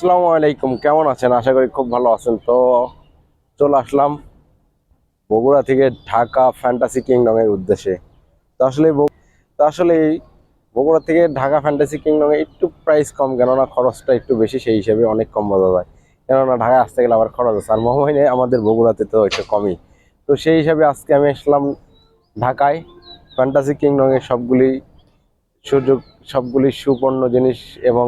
আসসালামু আলাইকুম, কেমন আছেন? আশা করি খুব ভালো আছেন। তো চলে আসলাম বগুড়া থেকে ঢাকা ফ্যান্টাসি কিংডমের উদ্দেশ্যে। তো আসলে তো আসলে বগুড়া থেকে ঢাকা ফ্যান্টাসি কিংডমে একটু প্রাইস কম, কেননা খরচটা একটু বেশি, সেই হিসাবে অনেক কম বোঝা যায়। কেননা ঢাকায় আসতে গেলে আবার খরচ আছে, আর মোহাইনে আমাদের বগুড়াতে তো একটু কমই। তো সেই হিসাবে আজকে আমি আসলাম ঢাকায়, ফ্যান্টাসি কিংডমের সবগুলি সুযোগ, সবগুলি সুপর্ণ জিনিস এবং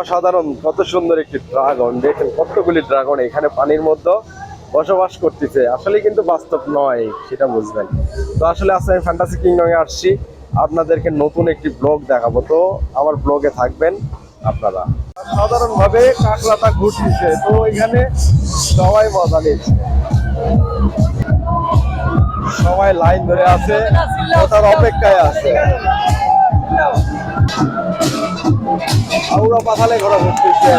অসাধারণ কত সুন্দর একটি ড্রাগন, দেখেন কতগুলি ড্রাগন এখানে পানির মধ্যে বসবাস করতেছে। আসলে কিন্তু বাস্তব নয়, সেটা বুঝবেন। তো আসলে আজকে আমি ফ্যান্টাসি কিংডমে আসছি। আপনাদেরকে নতুন একটি ব্লগ দেখাবো। তো আমার ব্লগে থাকবেন আপনারা। সাধারণভাবে কাঁকড়াটা ঘুরতেছে, তো এখানে সবাই মজা নিচ্ছে। সবাই লাইন ধরে আছে অপেক্ষায় আছে। ঘুরতেছে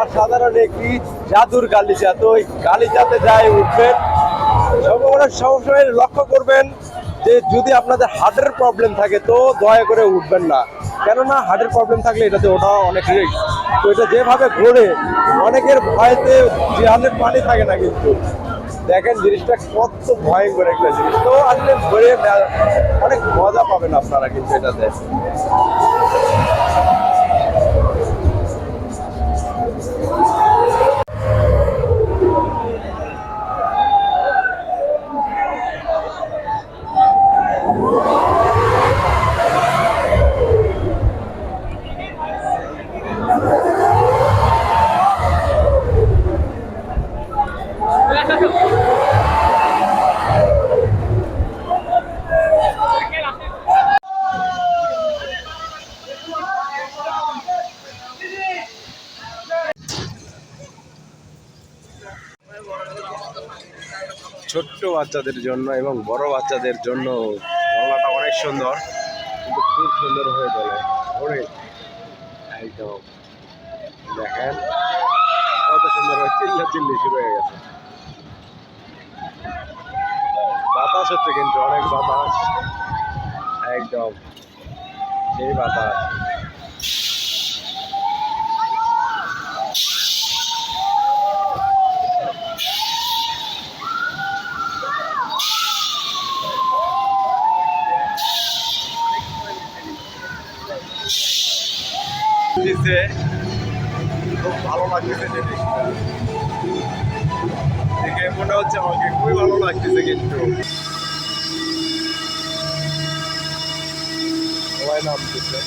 অসাধারণ একটি জাদুর গালিচা। তো ওই গালিচাতে যাই উঠবেন। সবসময় লক্ষ্য করবেন যে যদি আপনাদের হার্টের প্রবলেম থাকে তো দয়া করে উঠবেন না। কেননা হার্টের প্রবলেম থাকলে এটাতে ওঠা অনেক রিস্ক তো এটা যেভাবে ঘোরে, অনেকের ভয়তে হাতের পানি থাকে না কিন্তু। দেখেন জিনিসটা কত ভয়ঙ্কর একটা জিনিস। তো আসলে ঘুরে, অনেক মজা পাবেন আপনারা কিন্তু এটাতে। ছোট্ট বাচ্চাদের জন্য এবং বড় বাচ্চাদের জন্য বাংলাটা অনেক সুন্দর, কিন্তু খুব সুন্দর হয়ে চলে ওরে একদম দেখেন, কত সুন্দর হয়ে চিল্লা চিল্লি শুরু হয়ে গেছে। বাতাস হচ্ছে কিন্তু, অনেক বাতাস। একদম, সেই বাতাস। দিচ্ছে খুব ভালো লাগতেছে জিনিসটা দেখে মনে হচ্ছে আমাকে খুবই ভালো লাগতেছে কিন্তু। সবাই নামতেছে